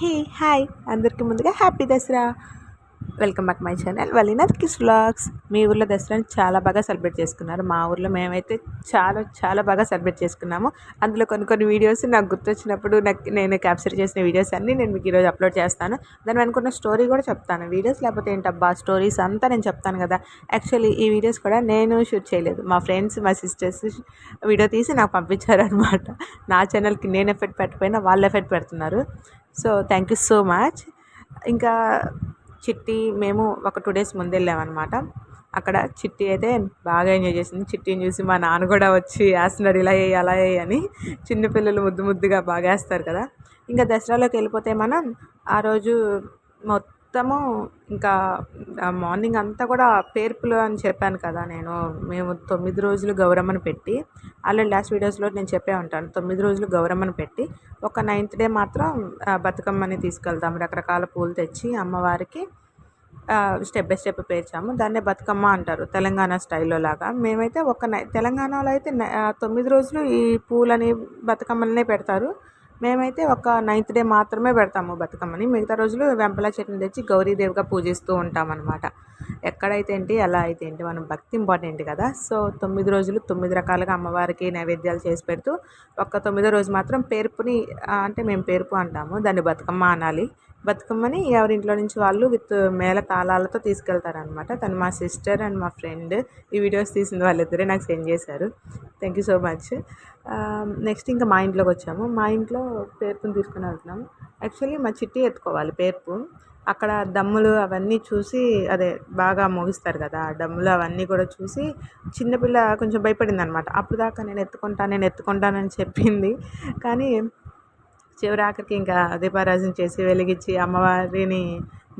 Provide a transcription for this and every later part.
Hey hi. అందరికీ ముందుగా happy Dasara. Welcome back my channel Valinath kiss vlogs. మీ ఊర్లో దసరాని చాలా బాగా సెలబ్రేట్ చేసుకున్నారు. మా ఊర్లో మేమైతే చాలా చాలా బాగా సెలబ్రేట్ చేసుకున్నాము. అందులో కొన్ని కొన్ని వీడియోస్ నాకు గుర్తొచ్చినప్పుడు నాకు నేను క్యాప్చర్ చేసిన వీడియోస్ అన్నీ నేను మీకు ఈరోజు అప్లోడ్ చేస్తాను. దాని అనుకున్న స్టోరీ కూడా చెప్తాను. వీడియోస్ లేకపోతే ఏంటబ్బా స్టోరీస్ అంతా నేను చెప్తాను కదా. యాక్చువల్లీ ఈ వీడియోస్ కూడా నేను షూట్ చేయలేదు. మా ఫ్రెండ్స్ మా సిస్టర్స్ వీడియో తీసి నాకు పంపించారు అనమాట నా ఛానల్కి నేను ఎఫెక్ట్ పెట్టకపోయినా వాళ్ళు ఎఫెక్ట్ పెడుతున్నారు. So thank you so much. ఇంకా చిట్టి మేము ఒక టూ డేస్ ముందు వెళ్ళామన్నమాట. అక్కడ చిట్టి అయితే బాగా ఎంజాయ్ చేసింది. చిట్టిని చూసి మా నాన్న కూడా వచ్చి వేస్తున్నాడు ఇలా వేయి అలా వేయి అని చిన్నపిల్లలు ముద్దు ముద్దుగా బాగా వేస్తారు కదా. ఇంకా దసరాలోకి వెళ్ళిపోతే మనం ఆ రోజు మొత్తం మొత్తము ఇంకా మార్నింగ్ అంతా కూడా పేర్పులు అని చెప్పాను కదా నేను. మేము తొమ్మిది రోజులు గౌరమ్మను పెట్టి ఆల్రెడీ లాస్ట్ వీడియోస్లో నేను చెప్పే ఉంటాను. తొమ్మిది రోజులు గౌరమ్మను పెట్టి ఒక నైన్త్ డే మాత్రం బతుకమ్మని తీసుకెళ్తాం రకరకాల పూలు తెచ్చి అమ్మవారికి స్టెప్ బై స్టెప్ పేర్చాము. దాన్నే బతుకమ్మ అంటారు తెలంగాణ స్టైల్లో లాగా. మేమైతే ఒక నై తెలంగాణలో అయితే తొమ్మిది రోజులు ఈ పూలని బతుకమ్మలనే పెడతారు. మేమైతే ఒక నైన్త్ డే మాత్రమే పెడతాము బతుకమ్మని. మిగతా రోజులు వెంపల చట్నీ తెచ్చి గౌరీదేవిగా పూజిస్తూ ఉంటామన్నమాట. ఎక్కడైతే ఏంటి ఎలా అయితే ఏంటి మనం భక్తి ఇంపార్టెంట్ కదా. సో తొమ్మిది రోజులు తొమ్మిది రకాలుగా అమ్మవారికి నైవేద్యాలు చేసి పెడుతూ ఒక్క తొమ్మిదో రోజు మాత్రం పేర్పుని అంటే మేము పేర్పు అంటాము. దాన్ని బతుకమ్మ అనాలి. బతుకమ్మని ఎవరింట్లో నుంచి వాళ్ళు విత్ మేళ తాళాలతో తీసుకెళ్తారనమాట తను మా సిస్టర్ అండ్ మా ఫ్రెండ్. ఈ వీడియోస్ తీసిన వాళ్ళిద్దరే నాకు సెండ్ చేశారు. Thank you so much next ఇంకా మా ఇంట్లోకి వచ్చాము. మా ఇంట్లో పేర్పుని తీసుకుని వెళ్తున్నాము. యాక్చువల్లీ మా చిట్టి ఎత్తుకోవాలి పేర్పు. అక్కడ దమ్ములు అవన్నీ చూసి అదే బాగా మోగిస్తారు కదా డమ్ములు అవన్నీ కూడా చూసి చిన్నపిల్ల కొంచెం భయపడింది అనమాట అప్పుడు దాకా నేను ఎత్తుకుంటాను నేను ఎత్తుకుంటానని చెప్పింది. కానీ చివరి ఆఖరికి ఇంకా దీపారాజన చేసి వెలిగించి అమ్మవారిని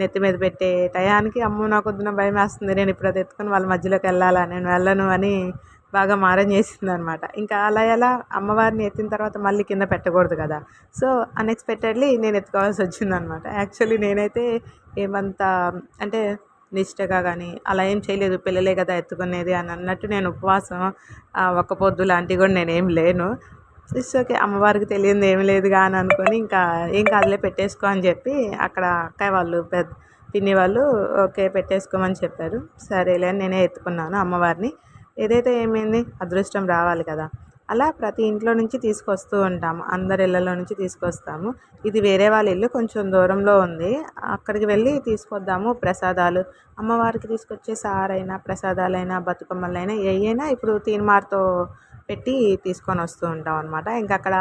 నెత్తి మీద పెట్టే టయానికి అమ్మ నాకు వద్దున భయం వేస్తుంది. నేను ఇప్పుడు అది ఎత్తుకొని వాళ్ళ మధ్యలోకి వెళ్ళాలా? నేను వెళ్ళను అని బాగా మారం చేసింది అనమాట ఇంకా అలా ఎలా అమ్మవారిని ఎత్తిన తర్వాత మళ్ళీ కింద పెట్టకూడదు కదా? సో అన్ఎక్స్పెక్టెడ్లీ నేను ఎత్తుకోవాల్సి వచ్చింది అనమాట యాక్చువల్లీ నేనైతే ఏమంత అంటే నిష్టగా కానీ అలా ఏం చేయలేదు. పిల్లలే కదా ఎత్తుకునేది అని అన్నట్టు నేను ఉపవాసం ఒక్క పొద్దు లాంటివి కూడా నేనేం లేను. ఇట్స్ ఓకే అమ్మవారికి తెలియదు ఏమి లేదుగా అని అనుకొని ఇంకా ఏం కాదులే పెట్టేసుకో అని చెప్పి అక్కడ అక్కయ్య వాళ్ళు పెద్ద పిన్ని వాళ్ళు ఓకే పెట్టేసుకోమని చెప్పారు. సరేలే అని నేనే ఎత్తుకున్నాను అమ్మవారిని ఏదైతే ఏమైంది? అదృష్టం రావాలి కదా. అలా ప్రతి ఇంట్లో నుంచి తీసుకొస్తూ ఉంటాము. అందరి ఇళ్ళలో నుంచి తీసుకొస్తాము. ఇది వేరే వాళ్ళ ఇల్లు కొంచెం దూరంలో ఉంది. అక్కడికి వెళ్ళి తీసుకొద్దాము ప్రసాదాలు. అమ్మవారికి తీసుకొచ్చే సారైనా ప్రసాదాలైనా బతుకమ్మలైనా ఏవైనా ఇప్పుడు తీన్మార్తో పెట్టి తీసుకొని వస్తూ ఉంటాం అనమాట ఇంకా అక్కడ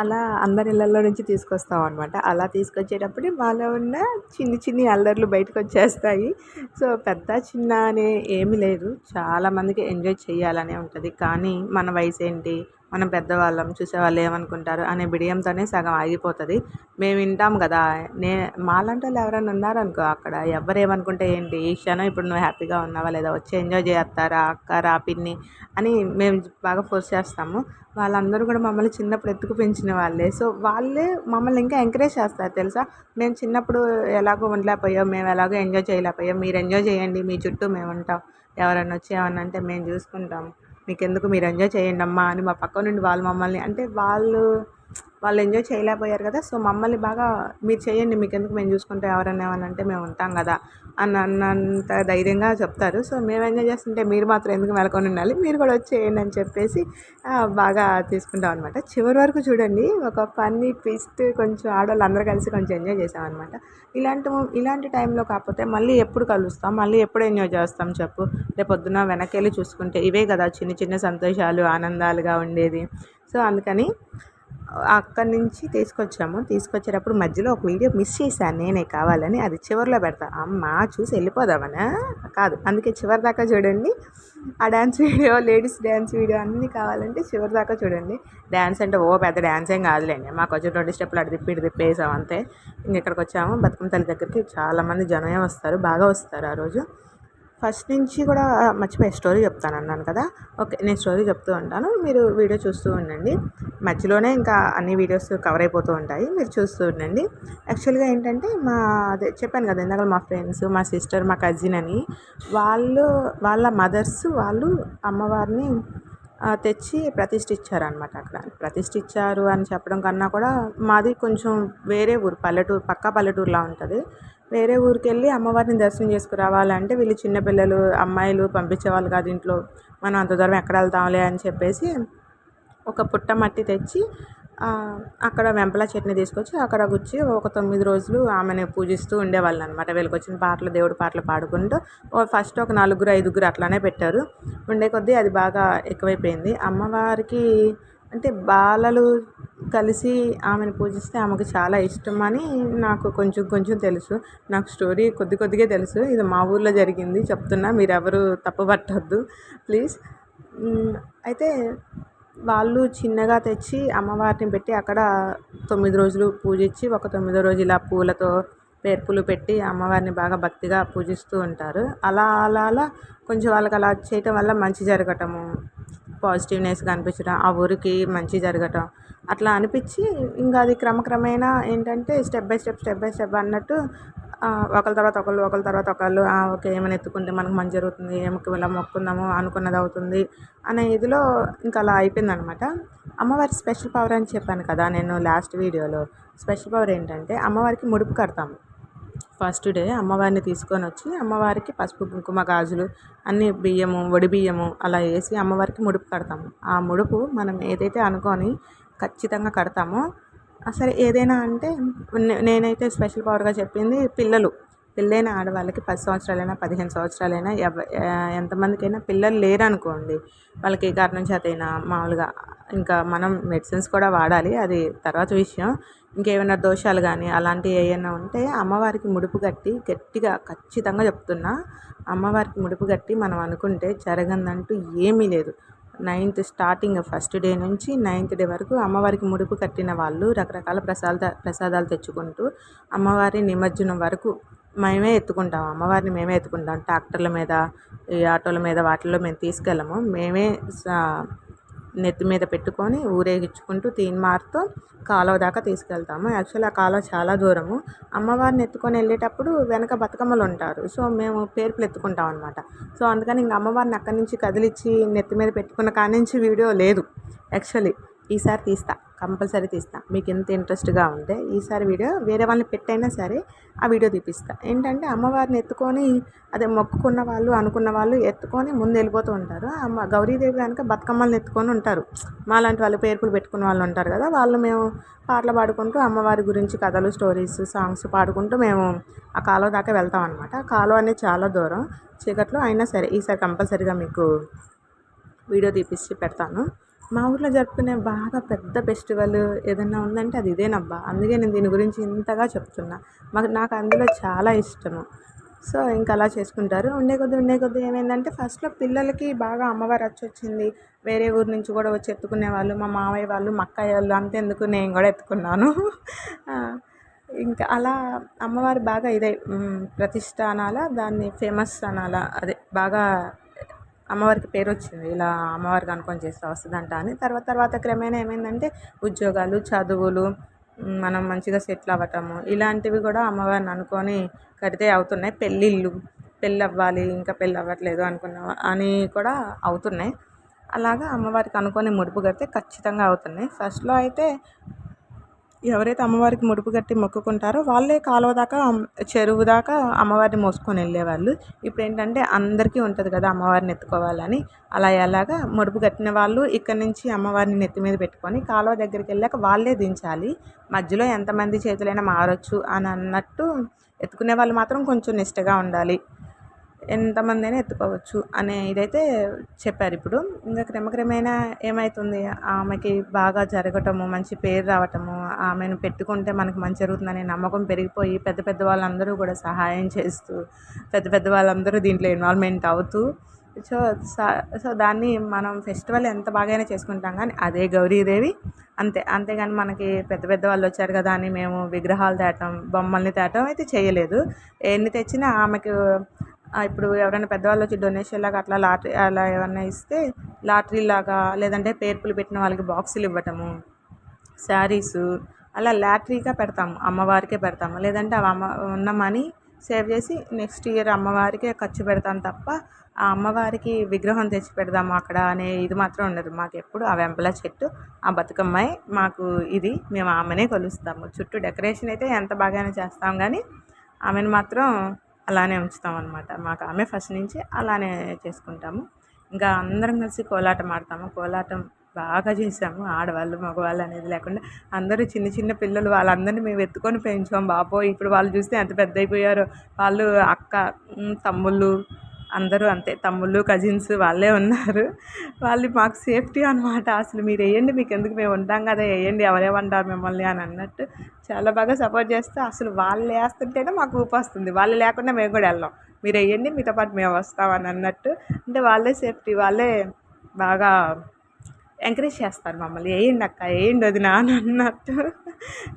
అలా అందరి ఇళ్ళల్లో నుంచి తీసుకొస్తాం అనమాట అలా తీసుకొచ్చేటప్పుడు మాలో ఉన్న చిన్ని చిన్ని అల్లర్లు బయటకు వచ్చేస్తాయి. సో పెద్ద చిన్న అనే ఏమి లేదు. చాలామందికి ఎంజాయ్ చేయాలనే ఉంటుంది. కానీ మన వయసు ఏంటి మనం పెద్దవాళ్ళం చూసేవాళ్ళు ఏమనుకుంటారు అనే బిడియంతోనే సగం ఆగిపోతుంది. మేము వింటాం కదా నే మాలాంటి వాళ్ళు ఎవరైనా ఉన్నారనుకో అక్కడ ఎవరు ఏమనుకుంటే ఏంటి ఈ క్షణం ఇప్పుడు నువ్వు హ్యాపీగా ఉన్నావా లేదా వచ్చి ఎంజాయ్ చేస్తారా అక్క రా పిన్ని అని మేము బాగా ఫోర్స్ చేస్తాము. వాళ్ళందరూ కూడా మమ్మల్ని చిన్నప్పుడు ఎత్తుకు పెంచిన వాళ్ళే. సో వాళ్ళే మమ్మల్ని ఇంకా ఎంకరేజ్ చేస్తారు తెలుసా? మేము చిన్నప్పుడు ఎలాగో ఉండలేకపోయాం మేము ఎలాగో ఎంజాయ్ చేయలేకపోయాం. మీరు ఎంజాయ్ చేయండి మీ చుట్టూ మేము ఉంటాం. ఎవరైనా వచ్చి ఏమన్నా అంటే మేము చూసుకుంటాం. మీకెందుకు? మీరు ఎంజాయ్ చేయండి అమ్మా అని మా పక్క నుండి వాళ్ళు మమ్మల్ని అంటే వాళ్ళు వాళ్ళు ఎంజాయ్ చేయలేకపోయారు కదా. సో మమ్మల్ని బాగా మీరు చేయండి మీకు ఎందుకు మేము చూసుకుంటే ఎవరైనా ఏమన్నా అంటే మేము ఉంటాం కదా అని అన్నంత ధైర్యంగా చెప్తారు. సో మేము ఎంజాయ్ చేస్తుంటే మీరు మాత్రం ఎందుకు మెలకొని ఉండాలి? మీరు కూడా వచ్చేయండి అని చెప్పేసి బాగా తీసుకుంటాం అనమాట చివరి వరకు చూడండి ఒక ఫన్నీ ట్విస్ట్ కొంచెం ఆడవాళ్ళు అందరూ కలిసి కొంచెం ఎంజాయ్ చేసామన్నమాట ఇలాంటి ఇలాంటి టైంలో కాకపోతే మళ్ళీ ఎప్పుడు కలుస్తాం? మళ్ళీ ఎప్పుడు ఎంజాయ్ చేస్తాం చెప్పు? రేపు పొద్దున వెనక్కి వెళ్ళి చూసుకుంటే ఇవే కదా చిన్న చిన్న సంతోషాలు ఆనందాలుగా ఉండేది. సో అందుకని అక్కడి నుంచి తీసుకొచ్చాము. తీసుకొచ్చేటప్పుడు మధ్యలో ఒక వీడియో మిస్ చేశాను. నేనే కావాలని. అది చివరిలో పెడతా. అమ్మ చూసి వెళ్ళిపోదామనా? కాదు. అందుకే చివరి దాకా చూడండి. ఆ dance video ladies dance video అన్నీ కావాలంటే చివరి దాకా చూడండి. డ్యాన్స్ అంటే ఓ పెద్ద డ్యాన్స్ ఏం కాదులేండి. మాకు వచ్చి ట్వంటీ స్టెప్లు అడి తిప్పి తిప్పేసాం అంతే. ఇంక ఇక్కడికి వచ్చాము. బతుకమ్మ తల్లి దగ్గరికి చాలామంది జనమే వస్తారు. బాగా వస్తారు ఆ రోజు. ఫస్ట్ నుంచి కూడా మర్చిపోయి స్టోరీ చెప్తాను అన్నాను కదా. ఓకే నేను స్టోరీ చెప్తూ ఉంటాను. మీరు వీడియో చూస్తూ ఉండండి. మధ్యలోనే ఇంకా అన్ని వీడియోస్ కవర్ అయిపోతూ ఉంటాయి. మీరు చూస్తూ ఉండండి. యాక్చువల్గా ఏంటంటే మా అదే చెప్పాను కదా ఇందాక మా ఫ్రెండ్స్ మా సిస్టర్ మా కజిన్ అని వాళ్ళు వాళ్ళ మదర్స్ వాళ్ళు అమ్మవారిని తెచ్చి ప్రతిష్ఠ అనమాట అక్కడ. ప్రతిష్ఠించారు అని చెప్పడం కన్నా కూడా మాది కొంచెం వేరే ఊరు పల్లెటూరు పక్కా పల్లెటూరులా ఉంటుంది. వేరే ఊరికి వెళ్ళి అమ్మవారిని దర్శనం చేసుకురావాలంటే వీళ్ళు చిన్నపిల్లలు అమ్మాయిలు పంపించేవాళ్ళు కాదు ఇంట్లో. మనం అంత దూరం ఎక్కడ వెళ్తాంలే అని చెప్పేసి ఒక పుట్ట మట్టి తెచ్చి అక్కడ వెంపల చట్నీ తీసుకొచ్చి అక్కడ గుచ్చి ఒక తొమ్మిది రోజులు ఆమెను పూజిస్తూ ఉండేవాళ్ళు అనమాట వీళ్ళకి వచ్చిన పాటలు దేవుడి పాటలు పాడుకుంటూ ఫస్ట్ ఒక నలుగురు ఐదుగురు అట్లానే పెట్టారు. ఉండే కొద్దీ అది బాగా ఎక్కువైపోయింది. అమ్మవారికి అంటే బాలలు కలిసి ఆమెను పూజిస్తే ఆమెకు చాలా ఇష్టం అని నాకు కొంచెం కొంచెం తెలుసు. నాకు స్టోరీ కొద్ది కొద్దిగా తెలుసు. ఇది మా ఊర్లో జరిగింది. చెప్తున్నా మీరు ఎవరు తప్పుపట్టద్దు. ప్లీజ్. అయితే వాళ్ళు చిన్నగా తెచ్చి అమ్మవారిని పెట్టి అక్కడ తొమ్మిది రోజులు పూజించి ఒక తొమ్మిదో రోజు ఇలా పూలతో పేర్పులు పెట్టి అమ్మవారిని బాగా భక్తిగా పూజిస్తూ ఉంటారు. అలా అలా అలా కొంచెం వాళ్ళకి అలా చేయటం వల్ల మంచి జరగటము పాజిటివ్నెస్ కనిపించడం ఆ ఊరికి మంచి జరగటం. అట్లా అనిపించి ఇంకా అది క్రమక్రమేణా ఏంటంటే step by step step by step అన్నట్టు ఒకరి తర్వాత ఒకళ్ళు ఒకరి తర్వాత ఒకళ్ళు ఓకే ఏమైనా ఎత్తుకుంటే మనకు మంచి జరుగుతుంది ఏమకి ఇలా మొక్కుందాము అనుకున్నది అవుతుంది అనే ఇదిలో ఇంకా అలా అయిపోయింది అనమాట అమ్మవారి స్పెషల్ పవర్ అని చెప్పాను కదా నేను లాస్ట్ వీడియోలో. స్పెషల్ పవర్ ఏంటంటే అమ్మవారికి ముడుపు కడతాము. ఫస్ట్ డే అమ్మవారిని తీసుకొని వచ్చి అమ్మవారికి పసుపు కుంకుమ గాజులు అన్ని బియ్యము వడి బియ్యము అలా వేసి అమ్మవారికి ముడుపు కడతాము. ఆ ముడుపు మనం ఏదైతే అనుకొని ఖచ్చితంగా కడతాము. అసలు ఏదైనా అంటే నే- నేనైతే స్పెషల్ పవర్గా చెప్పింది పిల్లలు. పెళ్ళైన ఆడవాళ్ళకి పది సంవత్సరాలైనా పదిహేను సంవత్సరాలైనా ఎవ ఎంతమందికైనా పిల్లలు లేరనుకోండి వాళ్ళకి ఏ కారణం చేతైనా మామూలుగా ఇంకా మనం మెడిసిన్స్ కూడా వాడాలి అది తర్వాత విషయం. ఇంకేమైనా దోషాలు కానీ అలాంటివి ఏమైనా ఉంటే అమ్మవారికి ముడుపు కట్టి గట్టిగా ఖచ్చితంగా చెప్తున్నా. అమ్మవారికి ముడుపు కట్టి మనం అనుకుంటే జరగందంటూ ఏమీ లేదు. నైన్త్ స్టార్టింగ్ ఫస్ట్ డే నుంచి నైన్త్ డే వరకు అమ్మవారికి ముడుపు కట్టిన వాళ్ళు రకరకాల ప్రసాద ప్రసాదాలు తెచ్చుకుంటూ అమ్మవారి నిమజ్జనం వరకు మేమే ఎత్తుకుంటాం. అమ్మవారిని మేమే ఎత్తుకుంటాం. ట్రాక్టర్ల మీద ఈ ఆటోల మీద వాటిల్లో మేము తీసుకెళ్ళము. మేమే నెత్తి మీద పెట్టుకొని ఊరేగించుకుంటూ తీన్మార్తో కాలువ దాకా తీసుకెళ్తాము. యాక్చువల్లీ ఆ కాలువ చాలా దూరము. అమ్మవారిని ఎత్తుకొని వెళ్ళేటప్పుడు వెనక బతుకమ్మలు ఉంటారు. సో మేము పేర్పులు ఎత్తుకుంటాం అనమాట సో అందుకని ఇంకా అమ్మవారిని అక్కడి నుంచి కదిలిచ్చి నెత్తి మీద పెట్టుకున్న కాడి నుంచి వీడియో లేదు. యాక్చువల్లీ ఈసారి తీస్తా కంపల్సరీ తీస్తా. మీకు ఎంత ఇంట్రెస్ట్గా ఉంటే ఈసారి వీడియో వేరే వాళ్ళని పెట్టైనా సరే ఆ వీడియో తీపిస్తా. ఏంటంటే అమ్మవారిని ఎత్తుకొని అదే మొక్కుకున్న వాళ్ళు అనుకున్న వాళ్ళు ఎత్తుకొని ముందు వెళ్ళిపోతూ ఉంటారు. అమ్మ గౌరీదేవి కనుక బతుకమ్మల్ని ఎత్తుకొని ఉంటారు. మాలాంటి వాళ్ళు పేర్పులు పెట్టుకున్న వాళ్ళు ఉంటారు కదా వాళ్ళు మేము పాటలు పాడుకుంటూ అమ్మవారి గురించి కథలు స్టోరీస్ సాంగ్స్ పాడుకుంటూ మేము ఆ కాలువ దాకా వెళ్తాం అనమాట ఆ కాలువ అనేది చాలా దూరం. చీకట్లో అయినా సరే ఈసారి కంపల్సరీగా మీకు వీడియో తీపిచ్చి పెడతాను. మా ఊర్లో జరుపుకునే బాగా పెద్ద ఫెస్టివల్ ఏదన్నా ఉందంటే అది ఇదేనబ్బా. అందుకే నేను దీని గురించి ఇంతగా చెప్తున్నా. మాకు నాకు అందులో చాలా ఇష్టము. సో ఇంకా అలా చేసుకుంటారు. ఉండే కొద్దీ ఉండే కొద్దీ ఏమైందంటే ఫస్ట్లో పిల్లలకి బాగా అమ్మవారు వచ్చింది. వేరే ఊరు నుంచి కూడా వచ్చి ఎత్తుకునే వాళ్ళు మా మావయ్య వాళ్ళు మా అక్కయ్య వాళ్ళు అంతెందుకు నేను కూడా ఎత్తుకున్నాను. ఇంకా అలా అమ్మవారు బాగా ఇదే ప్రతిష్ట అనాలా దాన్ని ఫేమస్ అనాలా అదే బాగా అమ్మవారికి పేరు వచ్చింది. ఇలా అమ్మవారికి అనుకొని చేస్తే వస్తుందంట అని. తర్వాత తర్వాత క్రమేణా ఏమైందంటే ఉద్యోగాలు చదువులు మనం మంచిగా సెటిల్ అవ్వటము ఇలాంటివి కూడా అమ్మవారిని అనుకొని కడితే అవుతున్నాయి. పెళ్ళిళ్ళు పెళ్ళి అవ్వాలి ఇంకా పెళ్ళి అవ్వట్లేదు అనుకున్న అని కూడా అవుతున్నాయి. అలాగా అమ్మవారికి అనుకొని ముడుపు కడితే ఖచ్చితంగా అవుతున్నాయి. ఫస్ట్లో అయితే ఎవరైతే అమ్మవారికి ముడుపు కట్టి మొక్కుకుంటారో వాళ్ళే కాలువ దాకా చెరువు దాకా అమ్మవారిని మోసుకొని వెళ్ళేవాళ్ళు. ఇప్పుడు ఏంటంటే అందరికీ ఉంటుంది కదా అమ్మవారిని ఎత్తుకోవాలని. అలా ఎలాగా ముడుపు కట్టిన వాళ్ళు ఇక్కడ నుంచి అమ్మవారిని నెత్తి మీద పెట్టుకొని కాలువ దగ్గరికి వెళ్ళాక వాళ్ళే దించాలి. మధ్యలో ఎంతమంది చేతులైనా మారొచ్చు అని అన్నట్టు ఎత్తుకునే వాళ్ళు మాత్రం కొంచెం నిష్టగా ఉండాలి. ఎంతమంది అయినా ఎత్తుకోవచ్చు అనే ఇదైతే చెప్పారు ఇప్పుడు. ఇంకా క్రమక్రమేణా ఏమవుతుంది ఆమెకి బాగా జరగటము మంచి పేరు రావటము ఆమెను పెట్టుకుంటే మనకు మంచి జరుగుతుందనే నమ్మకం పెరిగిపోయి పెద్ద పెద్ద వాళ్ళందరూ కూడా సహాయం చేస్తూ పెద్ద పెద్ద వాళ్ళందరూ దీంట్లో ఇన్వాల్వ్మెంట్ అవుతూ సో స- సో దాన్ని మనం ఫెస్టివల్ ఎంత బాగానే చేసుకుంటాం కానీ అదే గౌరీదేవి. అంతే అంతేగాని మనకి పెద్ద పెద్ద వాళ్ళు వచ్చారు కదా అని మేము విగ్రహాలు తేటం బొమ్మల్ని తేటం అయితే చేయలేదు. ఎన్ని తెచ్చినా ఆమెకు ఇప్పుడు ఎవరైనా పెద్దవాళ్ళు వచ్చి డొనేషన్ లాగా అట్లా లాటరీ అలా ఏమన్నా ఇస్తే లాటరీ లాగా లేదంటే పేర్పులు పెట్టిన వాళ్ళకి బాక్సులు ఇవ్వటము శారీసు అలా లాటరీగా పెడతాము అమ్మవారికే పెడతాము. లేదంటే అవి అమ్మ ఉన్న మనీ సేవ్ చేసి నెక్స్ట్ ఇయర్ అమ్మవారికే ఖర్చు పెడతాను తప్ప ఆ అమ్మవారికి విగ్రహం తెచ్చి పెడదాము అక్కడ అనే ఇది మాత్రం ఉండదు. మాకు ఎప్పుడు ఆ వెంపల చెట్టు ఆ బతుకమ్మాయి మాకు ఇది. మేము ఆమెనే కొలుస్తాము. చుట్టూ డెకరేషన్ అయితే ఎంత బాగానే చేస్తాం కానీ ఆమెను మాత్రం అలానే ఉంచుతాం అనమాట మాకు ఆమె ఫస్ట్ నుంచి అలానే చేసుకుంటాము. ఇంకా అందరం కలిసి కోలాటం ఆడతాము. కోలాటం బాగా చేసాము ఆడవాళ్ళు మగవాళ్ళు అనేది లేకుండా అందరూ చిన్న చిన్న పిల్లలు వాళ్ళందరినీ మేము ఎత్తుకొని పెంచాం. బాబో ఇప్పుడు వాళ్ళు చూస్తే ఎంత పెద్ద అయిపోయారో వాళ్ళు అక్క తమ్ముళ్ళు అందరూ అంతే తమ్ముళ్ళు కజిన్స్ వాళ్ళే ఉన్నారు. వాళ్ళు మాకు సేఫ్టీ అనమాట అసలు మీరు వేయండి మీకు ఎందుకు మేము ఉంటాం కదా వేయండి ఎవరేమంటారు మిమ్మల్ని అని అన్నట్టు చాలా బాగా సపోర్ట్ చేస్తే అసలు వాళ్ళు వేస్తుంటేనే మాకు ఊపి వస్తుంది. వాళ్ళు లేకుండా మేము కూడా వెళ్ళాం. మీరు వేయండి మీతో పాటు మేము వస్తామని అన్నట్టు. అంటే వాళ్ళే సేఫ్టీ వాళ్ళే బాగా ఎంకరేజ్ చేస్తారు మమ్మల్ని. వేయండి అక్క వేయండి వదినా అని అన్నట్టు.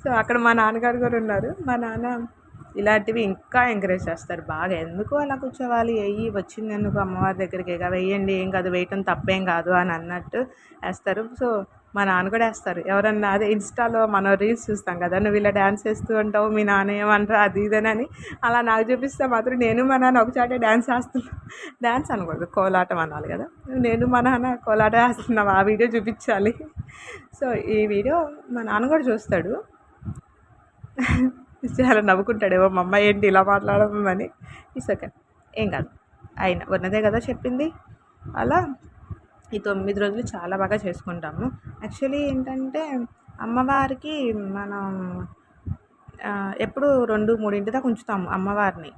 సో అక్కడ మా నాన్నగారు కూడా ఉన్నారు. మా నాన్న ఇలాంటివి ఇంకా ఎంకరేజ్ చేస్తారు. బాగా ఎందుకు అలా కూర్చోవాలి? వెయ్యి వచ్చింది ఎందుకు? అమ్మవారి దగ్గరికి ఇక వేయండి ఏం కాదు వేయటం తప్పేం కాదు అని అన్నట్టు వేస్తారు. సో మా నాన్న కూడా వేస్తారు. ఎవరన్నా అదే ఇన్స్టాలో మనం రీల్స్ చూస్తాం కదా నువ్వు ఇలా డ్యాన్స్ చేస్తూ ఉంటావు మీ నాన్న ఏమంటారు అది ఇదేనని అలా నాకు చూపిస్తే మాత్రం నేను మా నాన్న ఒకచాటే డ్యాన్స్ వేస్తున్నాం డ్యాన్స్ అనకూడదు కోలాటం అనాలి కదా. నేను మా నాన్న కోలాటం వేస్తున్నాం ఆ వీడియో చూపించాలి. సో ఈ వీడియో మా నాన్న కూడా చూస్తాడు. చాలా నవ్వుకుంటాడేమో మా అమ్మాయి ఏంటి ఇలా మాట్లాడమని ఇట్స్ ఓకే ఏం కాదు. అయినా ఉన్నదే కదా చెప్పింది. అలా ఈ తొమ్మిది రోజులు చాలా బాగా చేసుకుంటాము. యాక్చువల్లీ ఏంటంటే అమ్మవారికి మనం ఎప్పుడు రెండు మూడింటి దాకా ఉంచుతాము అమ్మవారిని.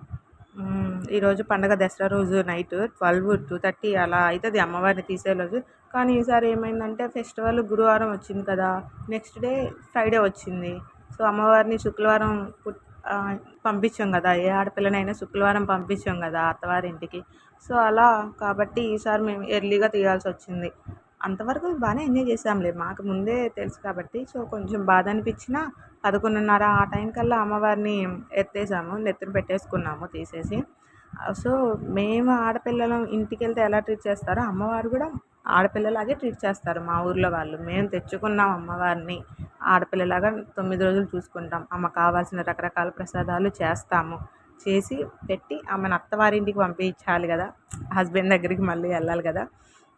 ఈరోజు పండగ దసరా రోజు నైట్ ట్వెల్వ్ టూ థర్టీ అలా అవుతుంది అమ్మవారిని తీసే రోజు. కానీ ఈసారి ఏమైందంటే ఫెస్టివల్ గురువారం వచ్చింది కదా. నెక్స్ట్ డే ఫ్రైడే వచ్చింది. సో అమ్మవారిని శుక్రవారం పంపించాం కదా. ఏ ఆడపిల్లనైనా శుక్రవారం పంపించాం కదా అత్తవారింటికి. సో అలా కాబట్టి ఈసారి మేము ఎర్లీగా తీయాల్సి వచ్చింది. అంతవరకు బాగానే ఎంజాయ్ చేసాంలే మాకు ముందే తెలుసు కాబట్టి సో కొంచెం బాధ అనిపించిన పదకొండున్నర ఆ టైం కల్లా అమ్మవారిని ఎత్తేసాము నెత్తిన పెట్టేసుకున్నాము తీసేసి. సో మేము ఆడపిల్లలం ఇంటికి వెళ్తే ఎలా ట్రీట్ చేస్తారో అమ్మవారు కూడా ఆడపిల్లలాగే ట్రీట్ చేస్తారు మా ఊర్లో వాళ్ళు. మేము తెచ్చుకున్నాం అమ్మవారిని. ఆడపిల్లలాగా తొమ్మిది రోజులు చూసుకుంటాం. అమ్మ కావాల్సిన రకరకాల ప్రసాదాలు చేస్తాము. చేసి పెట్టి ఆమెను అత్తవారింటికి పంపించాలి కదా. హస్బెండ్ దగ్గరికి మళ్ళీ వెళ్ళాలి కదా.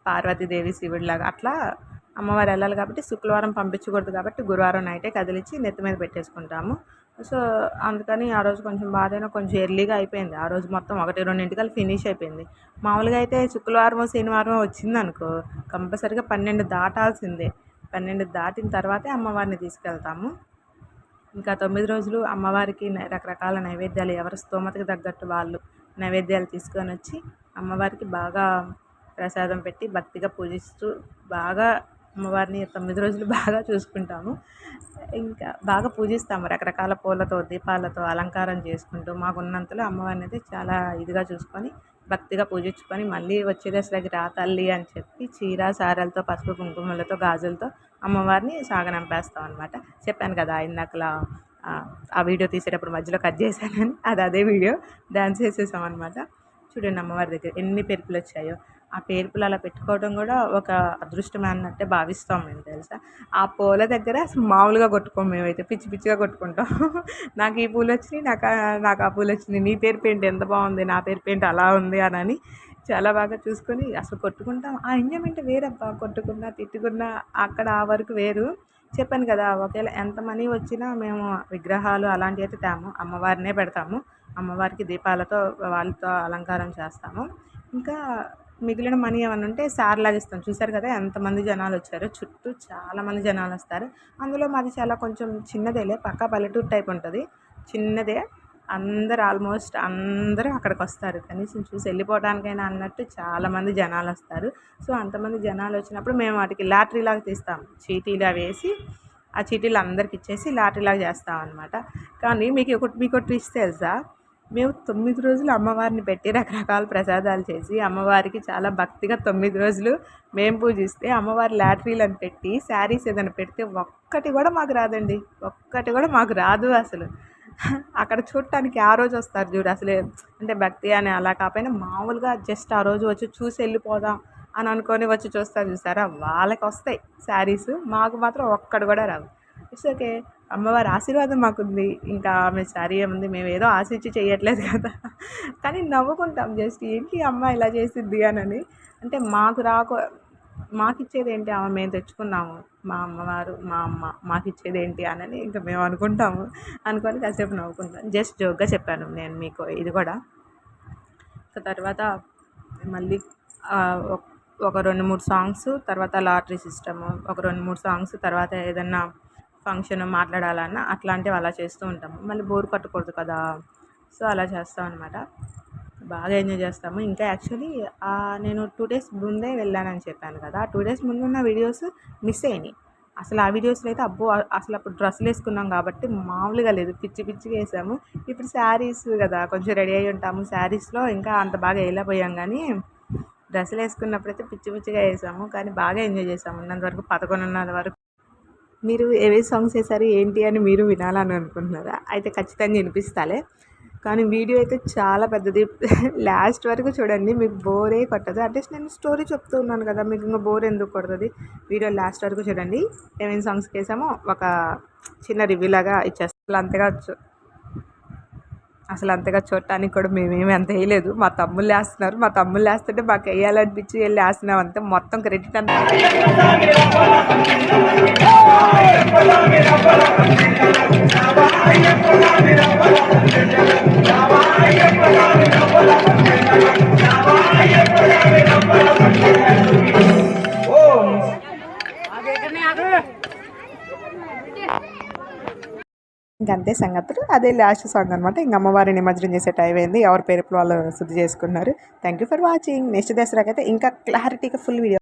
పార్వతీదేవి శివుడిలాగా అట్లా అమ్మవారు వెళ్ళాలి కాబట్టి శుక్రవారం పంపించకూడదు కాబట్టి గురువారం నైటే కదిలిచ్చి నెత్తి మీద పెట్టేసుకుంటాము. సో అందుకని ఆ రోజు కొంచెం బాధైనా కొంచెం ఎర్లీగా అయిపోయింది. ఆ రోజు మొత్తం ఒకటి రెండింటికల్ ఫినిష్ అయిపోయింది. మామూలుగా అయితే శుక్రవారం శనివారం వచ్చింది అనుకో కంపల్సరిగా పన్నెండు దాటాల్సిందే. పన్నెండు దాటిన తర్వాతే అమ్మవారిని తీసుకెళ్తాము. ఇంకా తొమ్మిది రోజులు అమ్మవారికి రకరకాల నైవేద్యాలు ఎవరి స్తోమతకి తగ్గట్టు వాళ్ళు నైవేద్యాలు తీసుకొని వచ్చి అమ్మవారికి బాగా ప్రసాదం పెట్టి భక్తిగా పూజిస్తూ బాగా అమ్మవారిని తొమ్మిది రోజులు బాగా చూసుకుంటాము. ఇంకా బాగా పూజిస్తాము రకరకాల పూలతో దీపాలతో అలంకారం చేసుకుంటూ మాకున్నంతలో అమ్మవారిని అయితే చాలా ఇదిగా చూసుకొని భక్తిగా పూజించుకొని మళ్ళీ వచ్చే దసరాకి రా తల్లి అని చెప్పి చీర సారలతో పసుపు కుంకుమలతో గాజులతో అమ్మవారిని సాగనంపేస్తాం అనమాట చెప్పాను కదా ఇందాకలా ఆ, వీడియో తీసేటప్పుడు మధ్యలో కట్ చేశానని అది అదే వీడియో. డ్యాన్స్ వేసేసాం అనమాట చూడండి అమ్మవారి దగ్గర ఎన్ని పెరుపులు వచ్చాయో. ఆ పేర్పులు అలా పెట్టుకోవడం కూడా ఒక అదృష్టమే అన్నట్టే భావిస్తాం మేము తెలుసా? ఆ పూల దగ్గర అసలు మామూలుగా కొట్టుకోం మేమైతే పిచ్చి పిచ్చిగా కొట్టుకుంటాం. నాకు ఈ పూలు వచ్చినాయి నాకు నాకు ఆ పూలు వచ్చినాయి. నీ పేరు పెయింట్ ఎంత బాగుంది నా పేరు పెయింట్ అలా ఉంది అని అని చాలా బాగా చూసుకొని అసలు కొట్టుకుంటాం. ఆ ఎంజాయ్మెంట్ వేరబ్బా కొట్టుకున్నా తిట్టుకున్నా అక్కడ ఆ వరకు వేరు. చెప్పాను కదా ఒకవేళ ఎంత మనీ వచ్చినా మేము విగ్రహాలు అలాంటివి అయితే తేము. అమ్మవారినే పెడతాము. అమ్మవారికి దీపాలతో వాళ్ళతో అలంకారం చేస్తాము. ఇంకా మిగిలిన మనీ ఏమైనా ఉంటే సార్లాగా ఇస్తాం. చూసారు కదా ఎంతమంది జనాలు వచ్చారు. చుట్టూ చాలామంది జనాలు వస్తారు. అందులో మాది చాలా కొంచెం చిన్నదేలే. పక్కా పల్లెటూరు టైప్ ఉంటుంది. చిన్నదే. అందరు ఆల్మోస్ట్ అందరూ అక్కడికి వస్తారు. కనీసం చూసి వెళ్ళిపోవడానికైనా అన్నట్టు చాలామంది జనాలు వస్తారు. సో అంతమంది జనాలు వచ్చినప్పుడు మేము వాటికి లాటరీలాగా తీస్తాం. చీటీలా వేసి ఆ చీటీలు అందరికి ఇచ్చేసి లాటరీలాగా చేస్తాం అనమాట కానీ మీకు ఒకటి మీకు ఒకటి ట్విస్ట్ తెలుసా? మేము తొమ్మిది రోజులు అమ్మవారిని పెట్టి రకరకాల ప్రసాదాలు చేసి అమ్మవారికి చాలా భక్తిగా తొమ్మిది రోజులు మేము పూజిస్తే అమ్మవారి లాటరీలను అని పెట్టి శారీస్ ఏదైనా పెడితే ఒక్కటి కూడా మాకు రాదండి. ఒక్కటి కూడా మాకు రాదు అసలు. అక్కడ చూడటానికి ఆ రోజు వస్తారు చూడు అసలే. అంటే భక్తి అని అలా కాకపోయినా మామూలుగా జస్ట్ ఆ రోజు వచ్చి చూసి వెళ్ళిపోదాం అని అనుకొని వచ్చి చూస్తారు చూసారా? వాళ్ళకి వస్తాయి శారీస్. మాకు మాత్రం ఒక్కడు కూడా రావు. It's okay. అమ్మవారి ఆశీర్వాదం మాకుంది. ఇంకా ఆమె శారీ ఏముంది మేము ఏదో ఆశించి చేయట్లేదు కదా. కానీ నవ్వుకుంటాం. జస్ట్ ఏంటి అమ్మ ఇలా చేసిద్ది అని అంటే మాకు రాకు మాకు ఇచ్చేది ఏంటి? ఆమె మేము తెచ్చుకున్నాము. మా అమ్మవారు మా అమ్మ మాకు ఇచ్చేది ఏంటి అని ఇంకా మేము అనుకుంటాము. అనుకొని కాసేపు నవ్వుకుంటాం. జస్ట్ జోక్గా చెప్పాను నేను మీకు ఇది కూడా. సో తర్వాత మళ్ళీ ఒక- ఒక రెండు మూడు సాంగ్స్ తర్వాత లాటరీ సిస్టమ్ ఒక రెండు మూడు సాంగ్స్ తర్వాత ఏదన్నా ఫంక్షన్ మాట్లాడాలన్నా అట్లాంటివి అలా చేస్తూ ఉంటాము. మళ్ళీ బోర్ కొట్టకూడదు కదా. సో అలా చేస్తాం అనమాట బాగా ఎంజాయ్ చేస్తాము. ఇంకా యాక్చువల్లీ నేను టూ డేస్ ముందే వెళ్ళానని చెప్పాను కదా. టూ డేస్ ముందు ఉన్న వీడియోస్ మిస్ అయినాయి. అసలు ఆ వీడియోస్లో అయితే అబ్బో అసలు అప్పుడు డ్రెస్సులు వేసుకున్నాం కాబట్టి మామూలుగా లేదు. పిచ్చి పిచ్చిగా వేసాము. ఇప్పుడు శారీస్ కదా కొంచెం రెడీ అయి ఉంటాము శారీస్లో. ఇంకా అంత బాగా వేయలేకపోయాం కానీ డ్రెస్సులు వేసుకున్నప్పుడైతే పిచ్చి పిచ్చిగా వేసాము. కానీ బాగా ఎంజాయ్ చేసాము. ఉన్నంత వరకు పదకొండున్నర వరకు మీరు ఏవే సాంగ్స్ వేసారు ఏంటి అని మీరు వినాలని అనుకుంటున్నారా? అయితే ఖచ్చితంగా వినిపిస్తాలే. కానీ వీడియో అయితే చాలా పెద్దది. లాస్ట్ వరకు చూడండి మీకు బోరే కొట్టదు. అంటే నేను స్టోరీ చెప్తూ ఉన్నాను కదా మీకు ఇంకా బోర్ ఎందుకు కొడుతుంది? వీడియో లాస్ట్ వరకు చూడండి. ఏమేమి సాంగ్స్ వేసామో ఒక చిన్న రివ్యూ లాగా ఇచ్చేస్తాం. అంతగా అసలు అంతగా చూడటానికి కూడా మేమేమి అంత వేయలేదు. మా తమ్ముళ్ళు వేస్తున్నారు మా తమ్ముళ్ళు వేస్తుంటే మాకు వేయాలనిపించి వెళ్ళి వేస్తున్నాం అంతే. మొత్తం క్రెడిట్ అంతా. ఇంకంతే సంగతులు. అదే లాస్ట్ సాంగ్ అనమాట ఇంక అమ్మవారిని నిమజ్జనం చేసే టైం అయింది. ఎవరి పేరు వాళ్ళు శుద్ధి చేసుకున్నారు. Thank you for watching next దసరాకైతే ఇంకా క్లారిటీగా ఫుల్ వీడియో